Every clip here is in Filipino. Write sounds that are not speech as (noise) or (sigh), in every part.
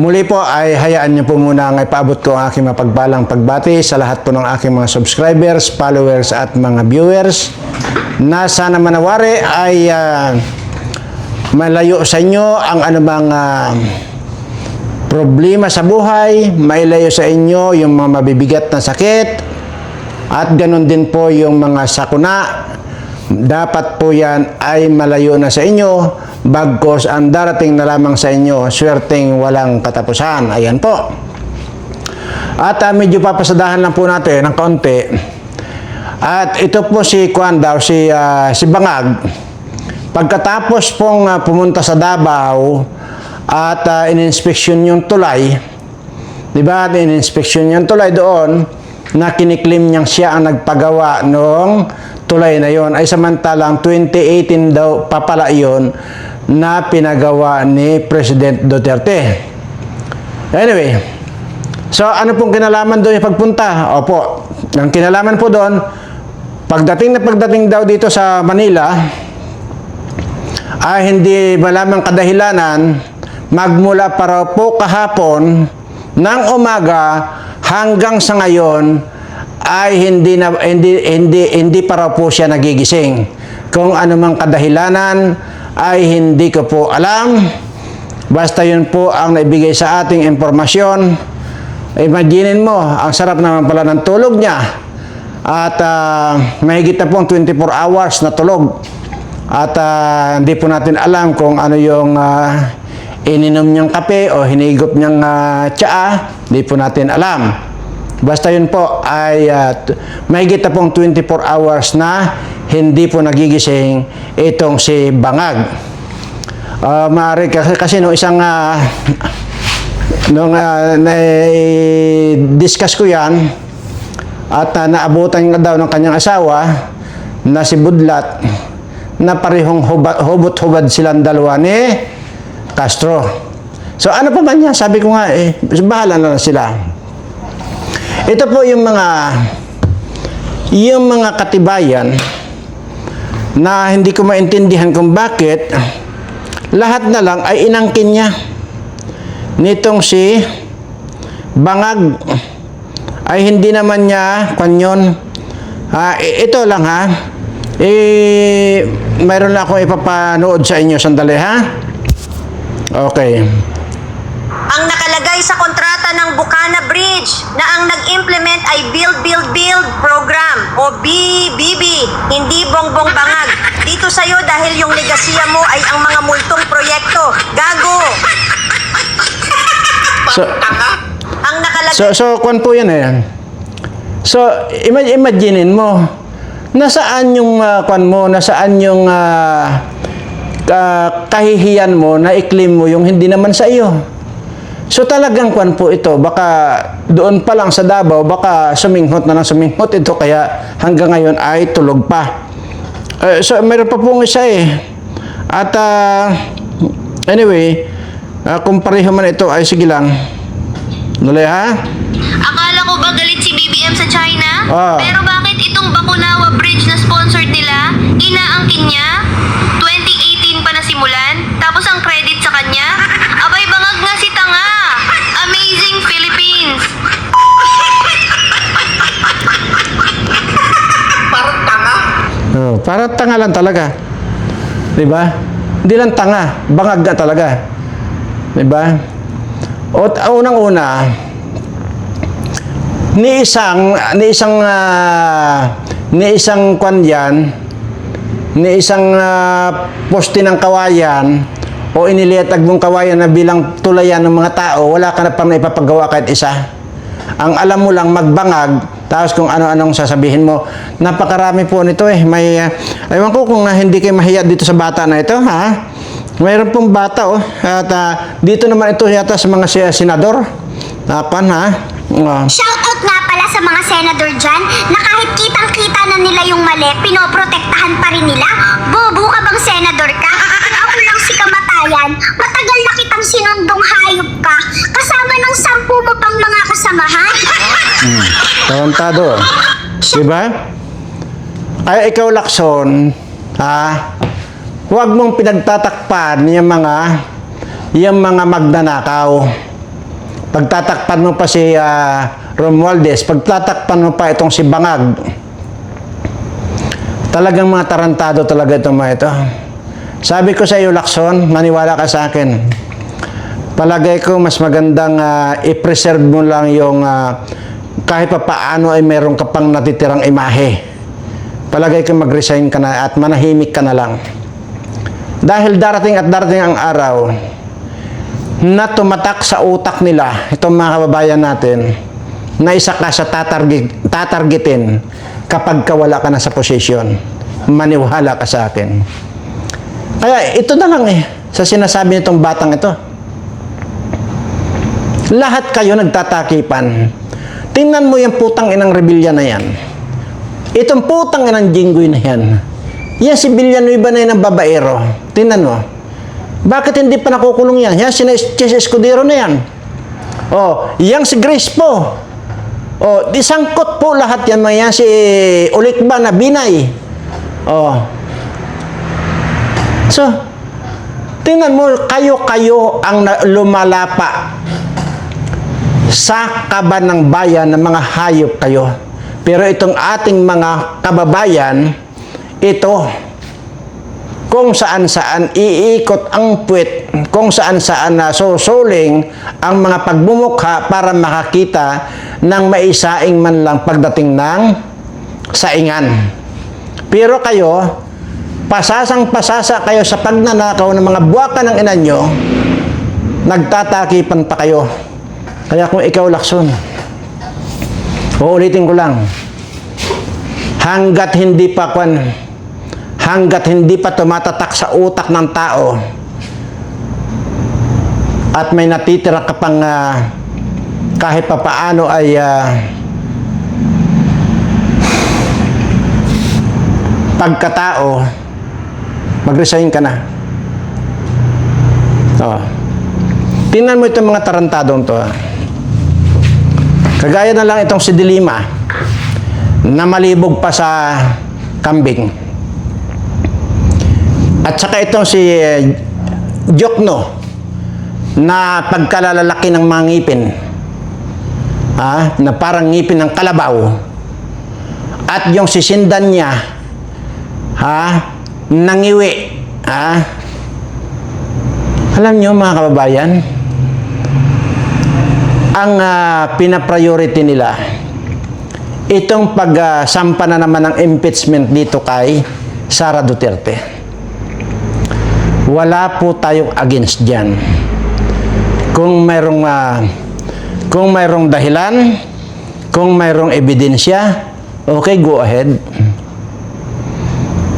Muli po ay hayaan niyo po muna nga ipaabot ko ang aking mapagbalang pagbati sa lahat po ng aking mga subscribers, followers at mga viewers. Na sana manawari ay ah, malayo sa inyo ang anumang ah, problema sa buhay, mailayo sa inyo yung mga mabibigat na sakit at ganun din po yung mga sakuna dapat po yan ay malayo na sa inyo bagkos ang darating na lamang sa inyo swerteng walang katapusan. Ayan po. At ah, medyo papasadahan lang po natin ng kaunti. At ito po si Kwan daw, si, ah, si Bangag. Pagkatapos pong ah, pumunta sa Davao at uh, ininspeksyon yung tulay, di ba, ininspeksyon yung tulay doon, na kiniklim niyang siya ang nagpagawa noong tulay na yon ay samantalang 2018 daw papala yon na pinagawa ni President Duterte. Anyway, so ano pong kinalaman doon yung pagpunta? Opo, ang kinalaman po doon, pagdating na pagdating daw dito sa Manila, ay hindi malamang kadahilanan magmula para po kahapon ng umaga hanggang sa ngayon ay hindi na hindi hindi hindi para po siya nagigising. Kung ano mang kadahilanan ay hindi ko po alam. Basta yun po ang naibigay sa ating impormasyon. Imaginin mo, ang sarap naman pala ng tulog niya. At ah, mahigit na pong 24 hours na tulog. At ah, hindi po natin alam kung ano yung ah, ininom niyang kape o hinigop niyang uh, tsaa. Hindi po natin alam. Basta yun po ay uh, mahigit na pong 24 hours na hindi po nagigising itong si Bangag. Uh, maaari kasi, kasi nung isang uh, nung uh, na-discuss ko yan at uh, naabutan nga daw ng kanyang asawa na si Budlat na parehong huba- hubot-hubad silang dalawa ni Castro. So ano pa man yan? Sabi ko nga eh, bahala na lang sila. Ito po yung mga yung mga katibayan na hindi ko maintindihan kung bakit lahat na lang ay inangkin niya nitong si Bangag. Ay hindi naman niya kanyon Ah, ito lang ha. Eh mayroon lang akong ipapanood sa inyo sandali ha. Okay Ang nakalagay sa kontrata ng Bukana Bridge na ang nag-implement ay Build Build Build Program o BBB, hindi bongbong bangag. Dito sa'yo dahil yung negasiya mo ay ang mga multong proyekto. Gago! so Ang nakalagay So, so, kwan po yan eh. So, ima- imaginein mo, nasaan yung uh, kwan mo, nasaan yung ah, ka- kahihiyan mo na iklim mo yung hindi naman sa iyo. So talagang kwan po ito, baka doon pa lang sa Davao, baka suminghot na lang suminghot ito, kaya hanggang ngayon ay tulog pa. Eh, so, mayroon pa pong isa eh. At ah, anyway, ah, kung pareho man ito, ay sige lang. Dali ha? Akala ko ba galit si BBM sa China? Ah. Pero bakit itong Bakunawa Bridge na sponsored nila, inaangkin niya? 2018 pa nasimulan, tapos ang credit sa kanya? Abay bangag nga si Tanga! Amazing Philippines! Oh, para tanga lang talaga. 'Di ba? Hindi lang tanga, bangag ka talaga. 'Di ba? O unang-una, ni isang ni isang ah, ni isang kwan ni isang ah, poste ng kawayan o iniliatag mong kawayan na bilang tulayan ng mga tao, wala ka na pang ipapagawa kahit isa. Ang alam mo lang magbangag, tapos kung ano-anong sasabihin mo. Napakarami po nito eh. May, uh, ewan ko kung uh, hindi kayo mahiya dito sa bata na ito, ha? Mayroon pong bata, oh. At uh, dito naman ito yata sa mga senador. Tapan, ha? Uh, Shoutout nga pala sa mga senador dyan na kahit kitang-kita na nila yung mali, pinoprotektahan pa rin nila. Bobo ka bang senador ka? Ako lang si kamatayan, matagal na kitang sinundong hayop ka, kasama ng sampu mo pang mga kasamahan. Tarantado. Diba? Ay, ikaw, Lakson, ha? Huwag mong pinagtatakpan yung mga yung mga magnanakaw. pagtatakpan mo pa si ah, Romualdez, pagtatakpan mo pa itong si Bangag, talagang mga tarantado talaga itong mga ito. Sabi ko sa iyo, Lakson, maniwala ka sa akin. Palagay ko mas magandang ah, i-preserve mo lang yung ah, kahit pa paano ay meron ka pang natitirang imahe. Palagay ko mag-resign ka na at manahimik ka na lang. Dahil darating at darating ang araw na tumatak sa utak nila, itong mga kababayan natin, na isa ka sa tatarget, tatargetin kapag ka wala ka na sa posisyon. Maniwala ka sa akin. Kaya ito na lang eh, sa sinasabi nitong batang ito. Lahat kayo nagtatakipan. Tingnan mo yung putang inang rebellion na yan. Itong putang inang jinggoy na yan. Yan si Villanueva na yan ang babaero. Tingnan mo. Bakit hindi pa nakukulong yan? Yan si Chess Escudero na yan. Oh, yang si Grace po. Oh, di sangkot po lahat yan mga yan si Ulikba na Binay. Oh. So, tingnan mo, kayo-kayo ang lumalapa sa kaban ng bayan ng mga hayop kayo. Pero itong ating mga kababayan, ito, kung saan-saan iikot ang puwit, kung saan-saan na susuling ang mga pagbumukha para makakita ng maisaing man lang pagdating ng saingan. Pero kayo, pasasang pasasa kayo sa pagnanakaw ng mga buwaka ng ina nyo, nagtatakipan pa kayo. Kaya kung ikaw lakson, uulitin ko lang, hanggat hindi pa kwan, hanggat hindi pa tumatatak sa utak ng tao, at may natitira ka pang ah, kahit pa paano ay ah, pagkatao, mag-resign ka na. Oh. Tingnan mo itong mga tarantadong to. ah. Kagaya na lang itong si Dilima na malibog pa sa kambing. At saka itong si eh, Jokno na pagkalalalaki ng mga ngipin. Ha? Na parang ngipin ng kalabaw. At yung sisindan niya, ha? Nangiwi. Ha? Alam niyo mga kababayan, ang ah, pina-priority nila, itong pagsampa na naman ng impeachment dito kay Sara Duterte. Wala po tayong against dyan. Kung mayroong, ah, kung mayroong dahilan, kung mayroong ebidensya, okay, go ahead.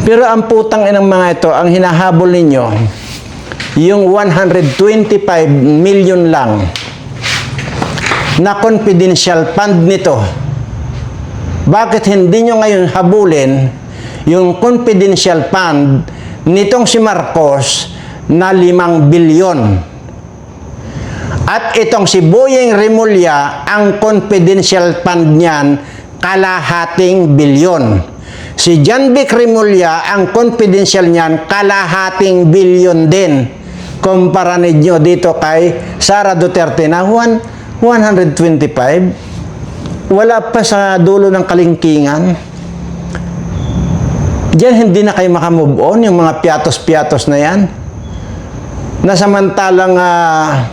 Pero ang putang inang mga ito, ang hinahabol ninyo, yung 125 million lang na confidential fund nito. Bakit hindi nyo ngayon habulin yung confidential fund nitong si Marcos na 5 bilyon? At itong si Boyeng Remulla, ang confidential fund niyan, kalahating bilyon. Si John Vic Remulla, ang confidential niyan, kalahating bilyon din. Kumpara ninyo dito kay Sara Duterte na one- 125. Wala pa sa dulo ng kalingkingan. Diyan hindi na kayo makamove on, yung mga piatos-piatos na yan. Na samantalang ah,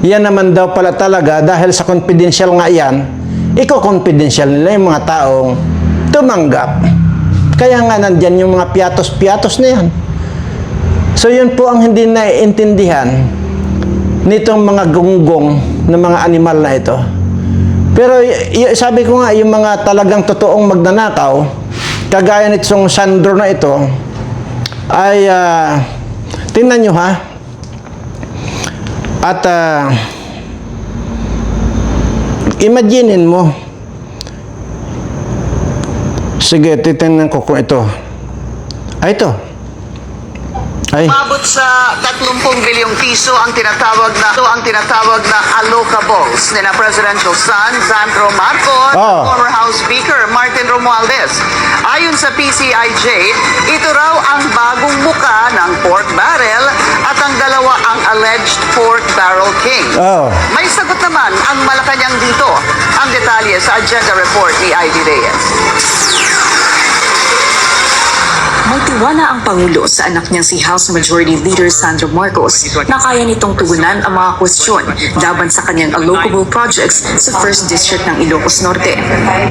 yan naman daw pala talaga dahil sa confidential nga yan, ikaw confidential nila yung mga taong tumanggap. Kaya nga nandyan yung mga piatos-piatos na yan. So yun po ang hindi naiintindihan nitong mga gunggong ng mga animal na ito. Pero sabi ko nga, yung mga talagang totoong magnanakaw, kagaya nitong Sandro na ito, ay ah, tingnan nyo ha. At ah, imaginein mo. Sige, titingnan ko kung ito. Ay, ito. Ay. Umabot sa 30 bilyong piso ang tinatawag na ito ang tinatawag na allocables ni na presidential son Sandro Marcos Oh. former House Speaker Martin Romualdez. Ayon sa PCIJ, ito raw ang bagong muka ng pork barrel at ang dalawa ang alleged alleged pork barrel king. Oh. May sagot naman ang Malacanang dito. Ang detalye sa agenda report ni Ivy Reyes. May tiwala ang Pangulo sa anak niyang si House Majority Leader Sandro Marcos na kaya nitong tugunan ang mga kwestiyon laban sa kanyang allocable projects sa 1st District ng Ilocos Norte.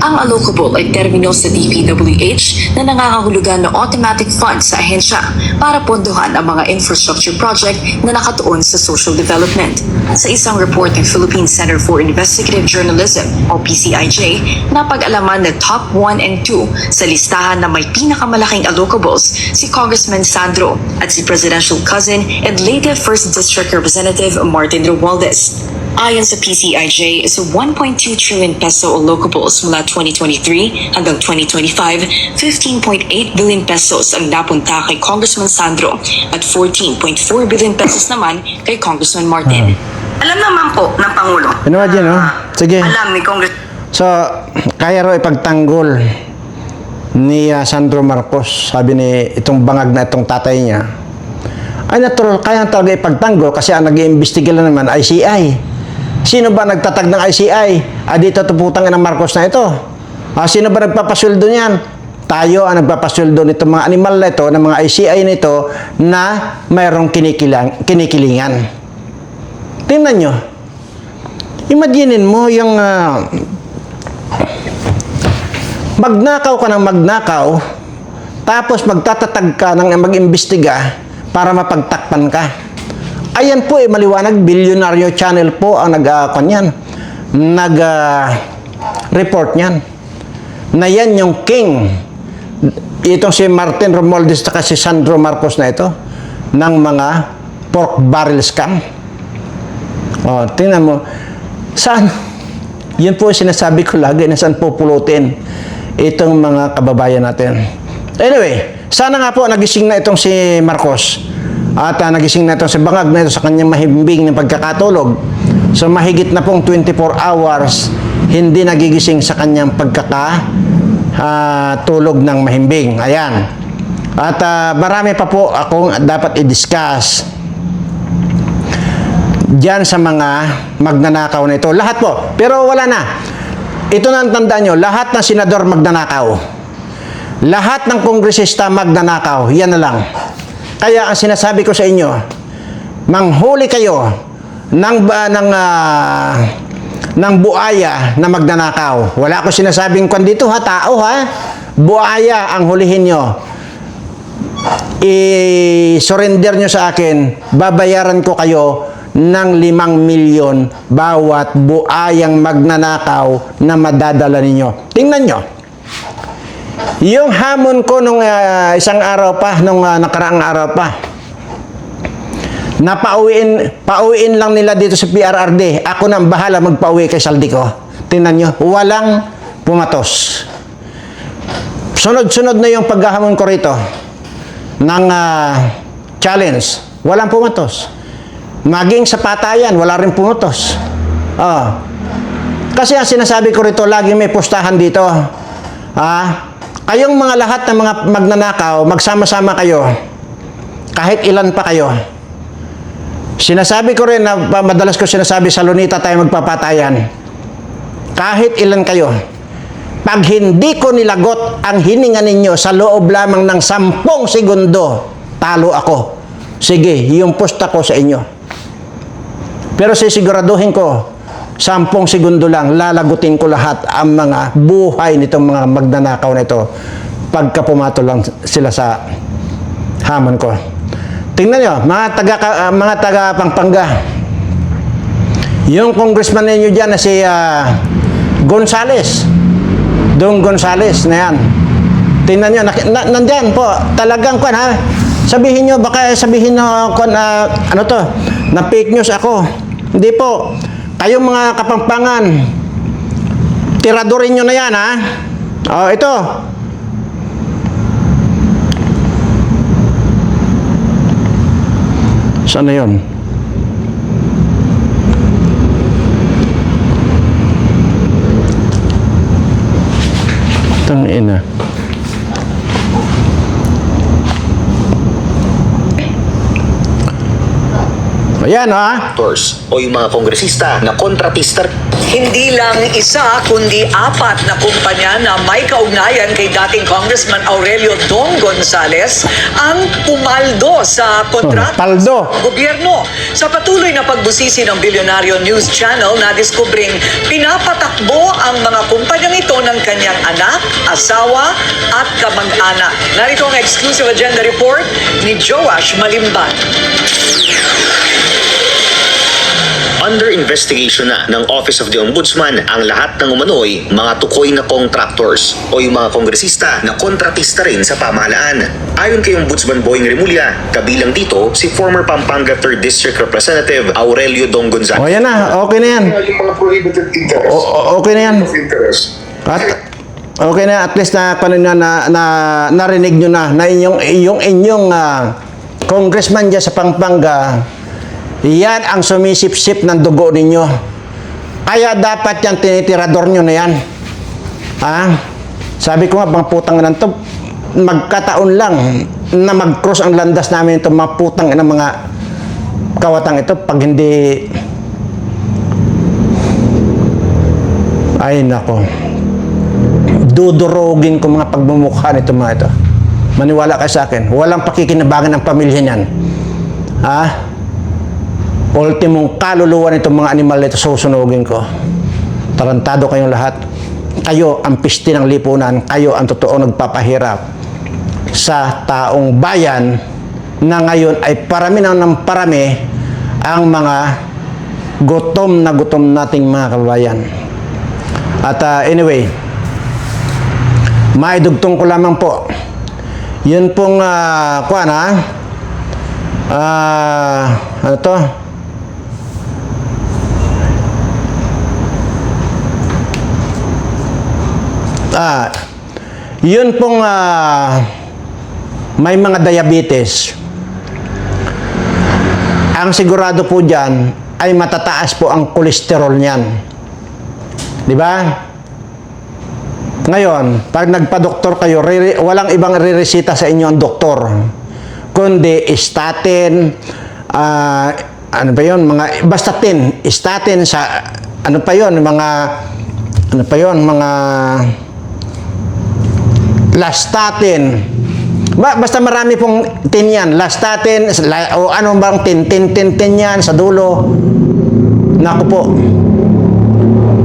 Ang allocable ay termino sa DPWH na nangangahulugan ng automatic funds sa ahensya para pondohan ang mga infrastructure project na nakatuon sa social development. Sa isang report ng Philippine Center for Investigative Journalism o PCIJ, napag-alaman na top 1 and 2 sa listahan na may pinakamalaking allocables si Congressman Sandro at si presidential cousin and later 1st District Representative Martin Romualdez. Ayon sa PCIJ, sa 1.2 trillion peso allocables mula 2023 hanggang 2025, 15.8 billion pesos ang napunta kay Congressman Sandro at 14.4 billion pesos naman kay Congressman Martin. Alam naman po ng Pangulo. Ano ba dyan, oh? Sige. Alam ni Congress So, kaya raw ipagtanggol ni ah, Sandro Marcos, sabi ni itong bangag na itong tatay niya, ay natural, kaya talaga ipagtanggol kasi ang nag-iimbestiga lang naman ICI. Sino ba nagtatag ng ICI? Ah, dito tuputang ng Marcos na ito. Ah, sino ba nagpapasweldo niyan? Tayo ang nagpapasweldo nito mga animal na ito, ng mga ICI nito na mayroong kinikilang, kinikilingan. Tingnan nyo. Imaginin mo yung ah, magnakaw ka ng magnakaw, tapos magtatatag ka ng mag-imbestiga para mapagtakpan ka. Ayan po eh, maliwanag, Bilyonaryo Channel po ang nag, uh, kanyan, nag, ah, report niyan. Na yan yung king. Itong si Martin Romualdez at si Sandro Marcos na ito ng mga pork barrel scam. O, tingnan mo. Saan? Yun po sinasabi ko lagi na saan pupulutin itong mga kababayan natin. Anyway, sana nga po nagising na itong si Marcos at ah, nagising na itong si Bangag na ito sa kanyang mahimbing ng pagkakatulog. So mahigit na pong 24 hours hindi nagigising sa kanyang pagkaka ah, tulog ng mahimbing. Ayan. At ah, marami pa po akong dapat i-discuss Diyan sa mga magnanakaw na ito. Lahat po. Pero wala na. Ito na ang tandaan nyo. Lahat ng senador magnanakaw. Lahat ng kongresista magnanakaw. Yan na lang. Kaya ang sinasabi ko sa inyo, manghuli kayo ng, ba, ng, ah, ng buaya na magnanakaw. Wala ko sinasabing kwan dito ha, tao ha. Buaya ang hulihin nyo i-surrender nyo sa akin, babayaran ko kayo ng limang milyon bawat buayang magnanakaw na madadala ninyo. Tingnan nyo. Yung hamon ko nung ah, isang araw pa, nung ah, nakaraang araw pa, napauwiin, pauwiin lang nila dito sa PRRD. Ako nang bahala magpauwi kay Saldi ko. Tingnan nyo, walang pumatos. Sunod-sunod na yung paghahamon ko rito ng ah, challenge. Walang pumatos. Maging sa patayan, wala rin pumatos. Oh. Kasi ang sinasabi ko rito, lagi may pustahan dito. Ah, kayong mga lahat ng mga magnanakaw, magsama-sama kayo. Kahit ilan pa kayo. Sinasabi ko rin na madalas ko sinasabi sa Lunita tayo magpapatayan. Kahit ilan kayo. Pag hindi ko nilagot ang hininga ninyo sa loob lamang ng sampung segundo, talo ako. Sige, yung pusta ko sa inyo. Pero sisiguraduhin ko, sampung segundo lang, lalagutin ko lahat ang mga buhay nitong mga magnanakaw na ito pagka pumato lang sila sa hamon ko. Tingnan nyo, mga taga, ah, mga taga Pampanga, yung congressman ninyo dyan na si ah, Gonzales, Dong Gonzales na yan. Tingnan nyo, nak- na, nandyan po, talagang kwan ha. Sabihin nyo, baka sabihin nyo, kwan, ah, ano to, na fake news ako. Hindi po. Kayong mga kapampangan, tiradorin nyo na yan ha. Oh, ito. Saan na yun? Tang ina. Ayan, ha? senators o yung mga kongresista na kontratista Hindi lang isa kundi apat na kumpanya na may kaugnayan kay dating Congressman Aurelio Dong Gonzales ang pumaldo sa kontrata Oh, paldo. sa gobyerno. Sa patuloy na pagbusisi ng Bilyonaryo News Channel na diskubring pinapatakbo ang mga kumpanyang ito ng kanyang anak, asawa at kamag-anak. Narito ang exclusive agenda report ni Joash Malimban. Under investigation na ng Office of the Ombudsman ang lahat ng umano'y mga tukoy na contractors o yung mga kongresista na kontratista rin sa pamahalaan. Ayon kay Ombudsman Boying Remulla, kabilang dito si former Pampanga 3rd District Representative Aurelio Dong O, Gonzales. yan na. Okay na yan. yung mga prohibited interest. O, o- okay na yan. interest. At okay na at least na kanina na, na narinig nyo na na inyong yung inyong ah, congressman diyan sa Pampanga yan ang sumisip-sip ng dugo ninyo. Kaya dapat yan tinitirador nyo na yan. Ha? Sabi ko nga, mga putang ina to, magkataon lang na mag-cross ang landas namin itong mga putang ng mga kawatang ito pag hindi ay nako dudurogin ko mga pagmumukha nito mga ito. Maniwala kayo sa akin. Walang pakikinabangan ng pamilya niyan. Ha? Ultimong kaluluwa nitong mga animal nito susunugin ko. Tarantado kayong lahat. Kayo ang piste ng lipunan. Kayo ang totoo nagpapahirap sa taong bayan na ngayon ay parami na ng parami ang mga gutom na gutom nating mga kababayan. At ah, anyway, maidugtong ko lamang po. Yun pong, uh, kuan ha? Ah, ano to? Ah, yun pong ah, may mga diabetes. Ang sigurado po dyan ay matataas po ang kolesterol niyan. Di ba? Ngayon, pag nagpa-doktor kayo, re- walang ibang riresita sa inyo ang doktor. Kundi statin, ah, ano pa yun, mga, basta tin, statin sa, ano pa yun, mga, ano pa yun, mga, lastatin. Ba, basta marami pong tin yan. Lastatin, la- o ano bang tin, tin, tin, tin yan sa dulo. Naku po.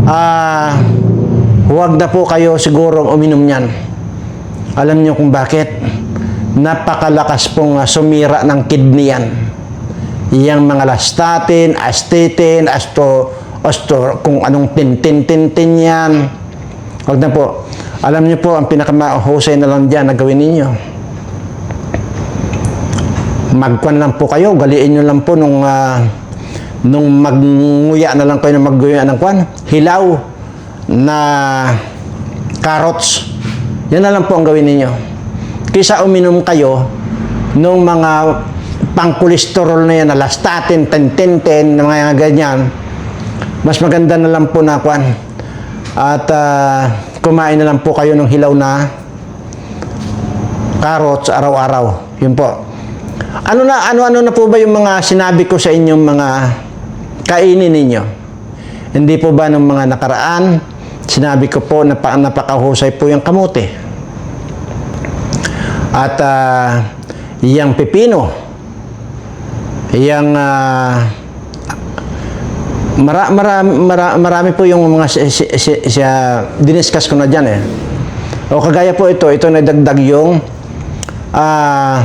Ah, huwag na po kayo siguro uminom niyan. Alam niyo kung bakit? Napakalakas pong ah, sumira ng kidney yan. Yang mga lastatin, astatin, asto, asto, kung anong tin, tin, tin, tin yan. Huwag na po. Alam niyo po, ang pinakamahusay na lang dyan na gawin ninyo. Magkwan lang po kayo, galiin nyo lang po nung, ah, nung magnguya na lang kayo na magguya ng kwan. Hilaw na carrots. Yan na lang po ang gawin ninyo. Kisa uminom kayo nung mga pang-cholesterol na yan, na lastatin, ten-ten-ten, mga ganyan, mas maganda na lang po na kwan. At ah, kumain na lang po kayo ng hilaw na carrots araw-araw. Yun po. Ano na ano-ano na po ba yung mga sinabi ko sa inyong mga kainin ninyo? Hindi po ba ng mga nakaraan sinabi ko po na pa, napakahusay po yung kamote. At ah, yung pepino, yung ah, Mara, mara, mara, marami po yung mga si, si, si, si, ah, diniscuss ko na dyan eh. O kagaya po ito, ito na dagdag yung ah,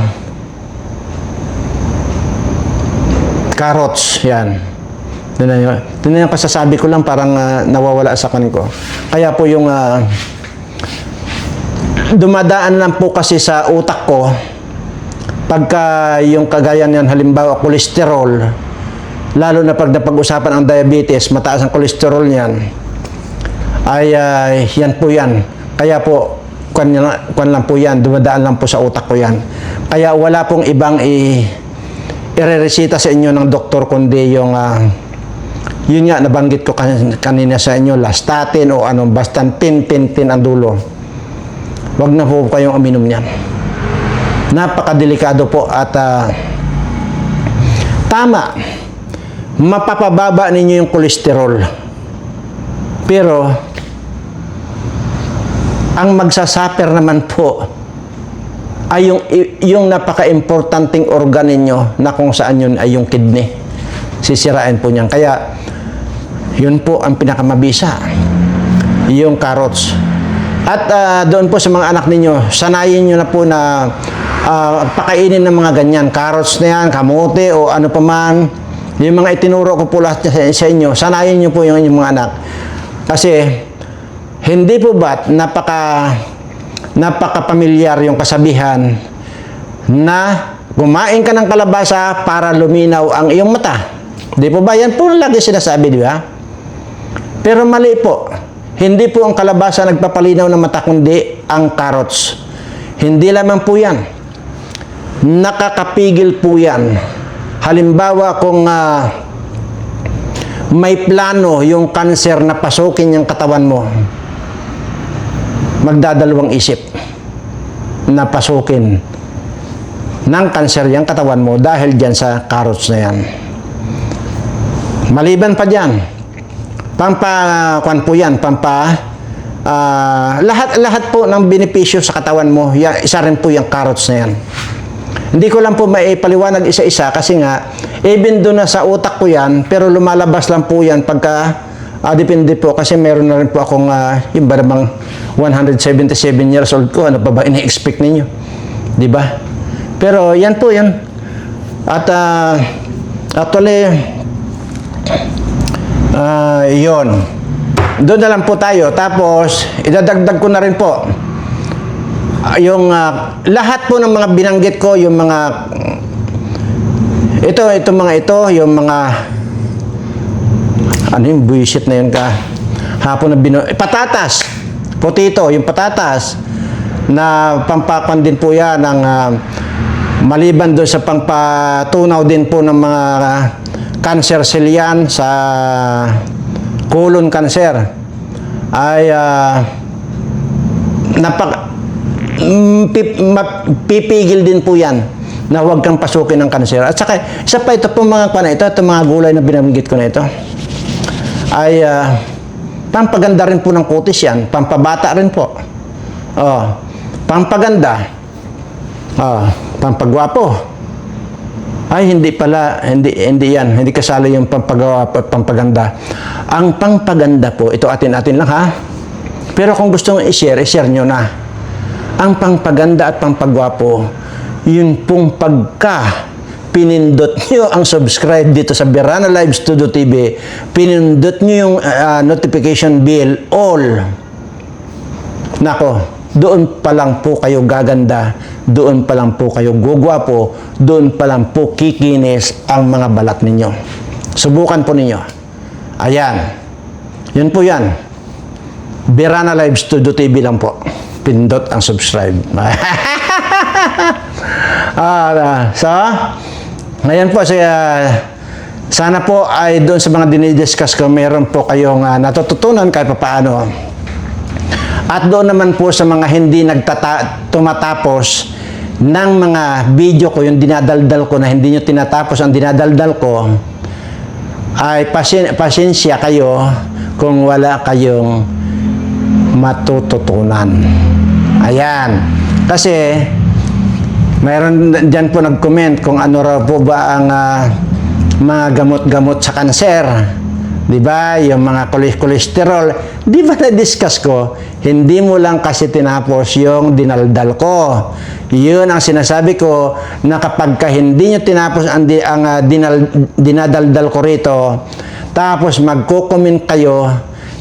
carrots, yan. Tingnan nyo. Tingnan nyo, kasasabi ko lang parang ah, nawawala sa kanin ko. Kaya po yung ah, dumadaan lang po kasi sa utak ko pagka yung kagaya niyan halimbawa kolesterol lalo na pag napag-usapan ang diabetes, mataas ang kolesterol niyan, ay ah, yan po yan. Kaya po, kwan, kwan lang po yan, dumadaan lang po sa utak ko yan. Kaya wala pong ibang i ireresita sa inyo ng doktor kundi yung ah, yun nga nabanggit ko kan- kanina sa inyo lastatin o ano basta tin tin tin ang dulo wag na po kayong uminom niyan napakadelikado po at ah, tama mapapababa ninyo yung kolesterol. Pero, ang magsasuffer naman po ay yung, yung napaka-importanting organ ninyo na kung saan yun ay yung kidney. Sisirain po niyan. Kaya, yun po ang pinakamabisa. Yung carrots. At ah, doon po sa mga anak ninyo, sanayin nyo na po na ah, pakainin ng mga ganyan. Carrots na yan, kamote o ano pa man. Yung mga itinuro ko po lahat sa, inyo, sanayin nyo po yung inyong mga anak. Kasi, hindi po ba't napaka napaka-pamilyar yung kasabihan na kumain ka ng kalabasa para luminaw ang iyong mata. Di po ba? Yan po lagi sinasabi, di ba? Pero mali po. Hindi po ang kalabasa nagpapalinaw ng mata, kundi ang carrots. Hindi lamang po yan. Nakakapigil po yan. Halimbawa kung ah, may plano yung kanser na pasukin yung katawan mo, magdadalawang isip na pasukin ng kanser yung katawan mo dahil dyan sa carrots na yan. Maliban pa dyan, pampa, kwan po yan, pampa, ah, lahat, lahat po ng benepisyo sa katawan mo, isa rin po yung carrots na yan. Hindi ko lang po maipaliwanag isa-isa kasi nga, even doon na sa utak ko yan, pero lumalabas lang po yan pagka, ah, depende po kasi meron na rin po akong, uh, yung ba namang 177 years old ko, ano pa ba ini-expect ninyo? Di ba? Pero yan po yan. At ah, actually, ah, yun. Doon na lang po tayo. Tapos, idadagdag ko na rin po. Ah, yung ah, lahat po ng mga binanggit ko, yung mga ito, ito mga ito, yung mga ano yung buwisit na yun ka? Hapon na bino eh, patatas. Potato yung patatas na pampakan din po yan ng ah, maliban doon sa pangpatunaw din po ng mga cancer cell yan sa colon cancer ay ah, napak pip- ma- pipigil din po yan na huwag kang pasukin ng kanser. At saka, isa pa ito po mga pana ito, ito mga gulay na binanggit ko na ito, ay ah, pampaganda rin po ng kutis yan, pampabata rin po. Oh, pampaganda, oh, pampagwapo. Ay, hindi pala, hindi, hindi yan, hindi kasali yung pampagawa at pampaganda. Ang pampaganda po, ito atin-atin lang ha. Pero kung gusto nyo i-share, i-share nyo na. Ang pangpaganda at pampagwapo, yun pong pagka pinindot nyo ang subscribe dito sa Berana Live Studio TV, pinindot nyo yung ah, notification bell, all. Nako, doon pa lang po kayo gaganda, doon pa lang po kayo gugwapo, doon pa lang po kikinis ang mga balat ninyo. Subukan po ninyo. Ayan. Yun po yan. Berana Live Studio TV lang po. Pindot ang subscribe. (laughs) ah, so, ngayon po, siya, sana po ay doon sa mga dinidiscuss ko, meron po kayong ah, natututunan kahit pa paano. At doon naman po sa mga hindi nagtata tumatapos ng mga video ko, yung dinadaldal ko na hindi nyo tinatapos ang dinadaldal ko, ay pasin pasensya kayo kung wala kayong matututunan. Ayan. Kasi, mayroon dyan po nag-comment kung ano raw po ba ang ah, mga gamot-gamot sa kanser. Di ba? Yung mga chole- cholesterol. Di ba na-discuss ko? Hindi mo lang kasi tinapos yung dinaldal ko. Yun ang sinasabi ko na kapag ka hindi nyo tinapos ang, ang ah, dinal, dinadaldal ko rito, tapos magko-comment kayo,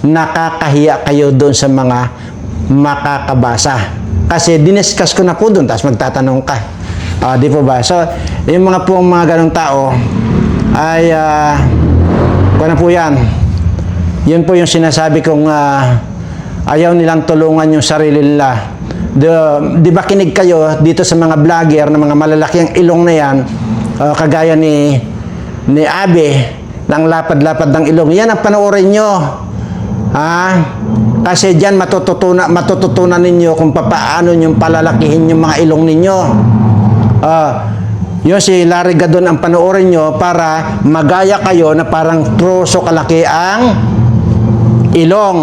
nakakahiya kayo doon sa mga makakabasa. Kasi diniscuss ko na po doon, tapos magtatanong ka. Ah, di po ba? So, yung mga pong mga ganong tao ay ah, kung ano po yan, yun po yung sinasabi kong ah, ayaw nilang tulungan yung sarili nila. Di, di ba kinig kayo dito sa mga vlogger na mga malalaking ilong na yan, ah, kagaya ni ni Abe, ng lapad-lapad ng ilong. Yan ang panoorin nyo. Ha? Kasi diyan matututunan, matututunan ninyo kung paano yung palalakihin yung mga ilong ninyo. Ah, Yun si Larry Gadon ang panoorin nyo para magaya kayo na parang troso kalaki ang ilong.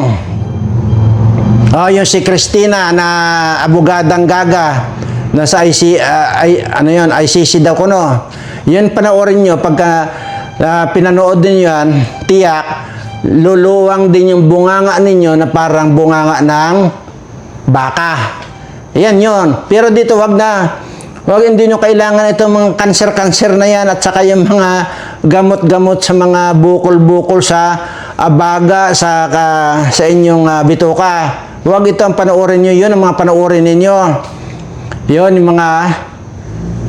Oh, yung si Christina na abogadang gaga na sa IC, ah, ay, ano yun, ICC daw ko no. Yun panoorin nyo pagka ah, pinanood din yan, tiyak, luluwang din yung bunganga ninyo na parang bunganga ng baka. Yan yon. Pero dito wag na. Wag hindi nyo kailangan itong mga cancer-cancer na yan at saka yung mga gamot-gamot sa mga bukol-bukol sa abaga sa ka- sa inyong ah, bituka. Wag ito ang panoorin nyo. Yun ang mga panoorin ninyo. Yun yung mga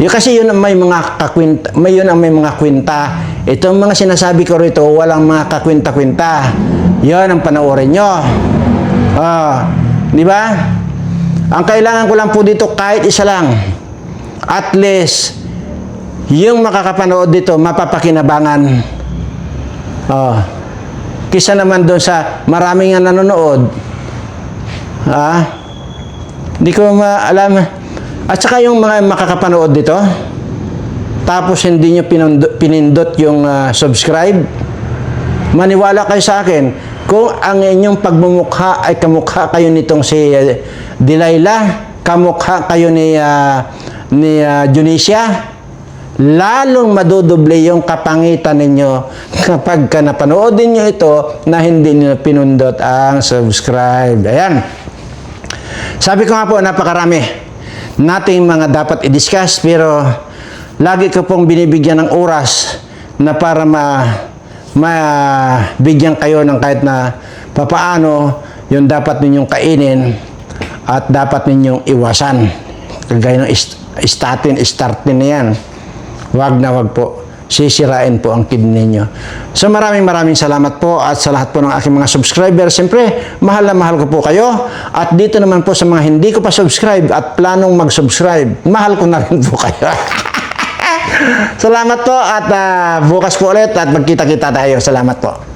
yun kasi yun ang may mga kakwinta, may yun ang may mga kwinta. Itong mga sinasabi ko rito, walang mga kakwinta-kwinta. Yun ang panoorin nyo. Ah, di ba? Ang kailangan ko lang po dito kahit isa lang. At least, yung makakapanood dito, mapapakinabangan. Oh. Kisa naman doon sa maraming nga nanonood. Ah, hindi ko maalam. At saka yung mga makakapanood dito, tapos hindi nyo pinindot, yung ah, subscribe, maniwala kayo sa akin, kung ang inyong pagmumukha ay kamukha kayo nitong si uh, Delilah, kamukha kayo ni, ah, ni ah, Junisha, lalong madudoble yung kapangitan ninyo (laughs) kapag ka napanood ninyo ito na hindi nyo pinundot ang subscribe. Ayan. Sabi ko nga po, napakarami nating mga dapat i-discuss pero lagi ko pong binibigyan ng oras na para ma mabigyan kayo ng kahit na papaano yung dapat ninyong kainin at dapat ninyong iwasan. Kagaya ng statin, startin na yan. Wag na wag po. Sisirain po ang kidney ninyo. So maraming maraming salamat po at sa lahat po ng aking mga subscribers. Siyempre, mahal na mahal ko po kayo. At dito naman po sa mga hindi ko pa subscribe at planong mag-subscribe, mahal ko na rin po kayo. (laughs) Salamat po at ah, bukas po ulit at magkita-kita tayo. Salamat po.